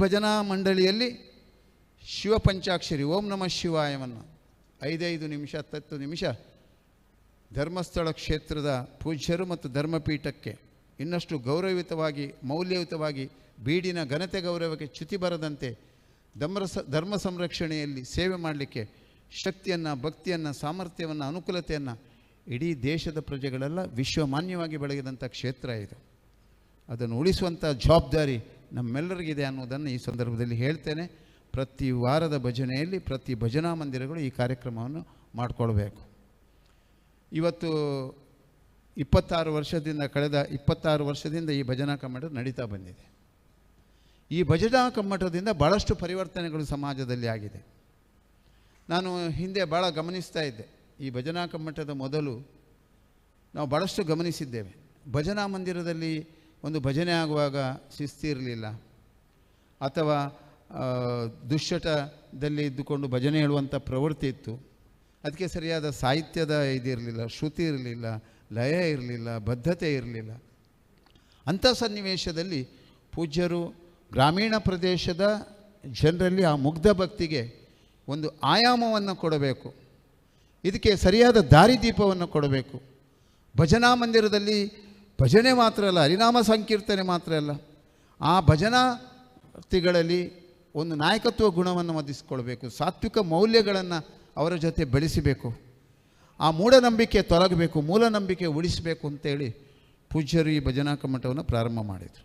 ಭಜನಾ ಮಂಡಳಿಯಲ್ಲಿ ಶಿವಪಂಚಾಕ್ಷರಿ, ಓಂ ನಮಃ ಶಿವಾಯವನ್ನು ಐದೈದು ನಿಮಿಷ, ಹತ್ತತ್ತು ನಿಮಿಷ ಧರ್ಮಸ್ಥಳ ಕ್ಷೇತ್ರದ ಪೂಜ್ಯರು ಮತ್ತು ಧರ್ಮಪೀಠಕ್ಕೆ ಇನ್ನಷ್ಟು ಗೌರವಯುತವಾಗಿ, ಮೌಲ್ಯಯುತವಾಗಿ ಬೀಡಿನ ಘನತೆ ಗೌರವಕ್ಕೆ ಚ್ಯುತಿ ಬರದಂತೆ ಧರ್ಮ ಧರ್ಮ ಸಂರಕ್ಷಣೆಯಲ್ಲಿ ಸೇವೆ ಮಾಡಲಿಕ್ಕೆ ಶಕ್ತಿಯನ್ನು, ಭಕ್ತಿಯನ್ನು, ಸಾಮರ್ಥ್ಯವನ್ನು, ಅನುಕೂಲತೆಯನ್ನು ಇಡೀ ದೇಶದ ಪ್ರಜೆಗಳೆಲ್ಲ ವಿಶ್ವಮಾನ್ಯವಾಗಿ ಬೆಳಗಿದಂಥ ಕ್ಷೇತ್ರ ಇದು. ಅದನ್ನು ಉಳಿಸುವಂಥ ಜವಾಬ್ದಾರಿ ನಮ್ಮೆಲ್ಲರಿಗಿದೆ ಅನ್ನೋದನ್ನು ಈ ಸಂದರ್ಭದಲ್ಲಿ ಹೇಳ್ತೇನೆ. ಪ್ರತಿ ವಾರದ ಭಜನೆಯಲ್ಲಿ ಪ್ರತಿ ಭಜನಾ ಮಂದಿರಗಳು ಈ ಕಾರ್ಯಕ್ರಮವನ್ನು ಮಾಡಿಕೊಳ್ಬೇಕು. ಇವತ್ತು ಇಪ್ಪತ್ತಾರು ವರ್ಷದಿಂದ ಕಳೆದ ಇಪ್ಪತ್ತಾರು ವರ್ಷದಿಂದ ಈ ಭಜನಾ ಕಮ್ಮಟ ನಡೀತಾ ಬಂದಿದೆ. ಈ ಭಜನಾ ಕಮ್ಮಟದಿಂದ ಭಾಳಷ್ಟು ಪರಿವರ್ತನೆಗಳು ಸಮಾಜದಲ್ಲಿ ಆಗಿದೆ. ನಾನು ಹಿಂದೆ ಭಾಳ ಗಮನಿಸ್ತಾ ಇದ್ದೆ. ಈ ಭಜನಾ ಕಮ್ಮಟದ ಮೊದಲು ನಾವು ಭಾಳಷ್ಟು ಗಮನಿಸಿದ್ದೇವೆ. ಭಜನಾ ಮಂದಿರದಲ್ಲಿ ಒಂದು ಭಜನೆ ಆಗುವಾಗ ಶಿಸ್ತಿರಲಿಲ್ಲ. ಅಥವಾ ದುಶ್ಚಟದಲ್ಲಿ ಇದ್ದುಕೊಂಡು ಭಜನೆ ಹೇಳುವಂಥ ಪ್ರವೃತ್ತಿ ಇತ್ತು. ಅದಕ್ಕೆ ಸರಿಯಾದ ಸಾಹಿತ್ಯದ ಇದಿರಲಿಲ್ಲ, ಶ್ರುತಿ ಇರಲಿಲ್ಲ, ಲಯ ಇರಲಿಲ್ಲ, ಬದ್ಧತೆ ಇರಲಿಲ್ಲ. ಅಂಥ ಸನ್ನಿವೇಶದಲ್ಲಿ ಪೂಜ್ಯರು ಗ್ರಾಮೀಣ ಪ್ರದೇಶದ ಜನರಲ್ಲಿ ಆ ಮುಗ್ಧ ಭಕ್ತಿಗೆ ಒಂದು ಆಯಾಮವನ್ನು ಕೊಡಬೇಕು. ಇದಕ್ಕೆ ಸರಿಯಾದ ದಾರಿದೀಪವನ್ನು ಕೊಡಬೇಕು. ಭಜನಾ ಮಂದಿರದಲ್ಲಿ ಭಜನೆ ಮಾತ್ರ ಅಲ್ಲ, ಹರಿನಾಮ ಸಂಕೀರ್ತನೆ ಮಾತ್ರ ಅಲ್ಲ. ಆ ಭಜನಾತಿಗಳಲ್ಲಿ ಒಂದು ನಾಯಕತ್ವ ಗುಣವನ್ನು ಒದಿಸ್ಕೊಳ್ಬೇಕು ಸಾತ್ವಿಕ ಮೌಲ್ಯಗಳನ್ನು ಅವರ ಜೊತೆ ಬೆಳೆಸಬೇಕು. ಆ ಮೂಢನಂಬಿಕೆ ತೊಲಗಬೇಕು ಮೂಲನಂಬಿಕೆ ಉಳಿಸಬೇಕು ಅಂತೇಳಿ ಪೂಜ್ಯರು ಈ ಭಜನಾ ಕಮ್ಮಟವನ್ನು ಪ್ರಾರಂಭ ಮಾಡಿದರು.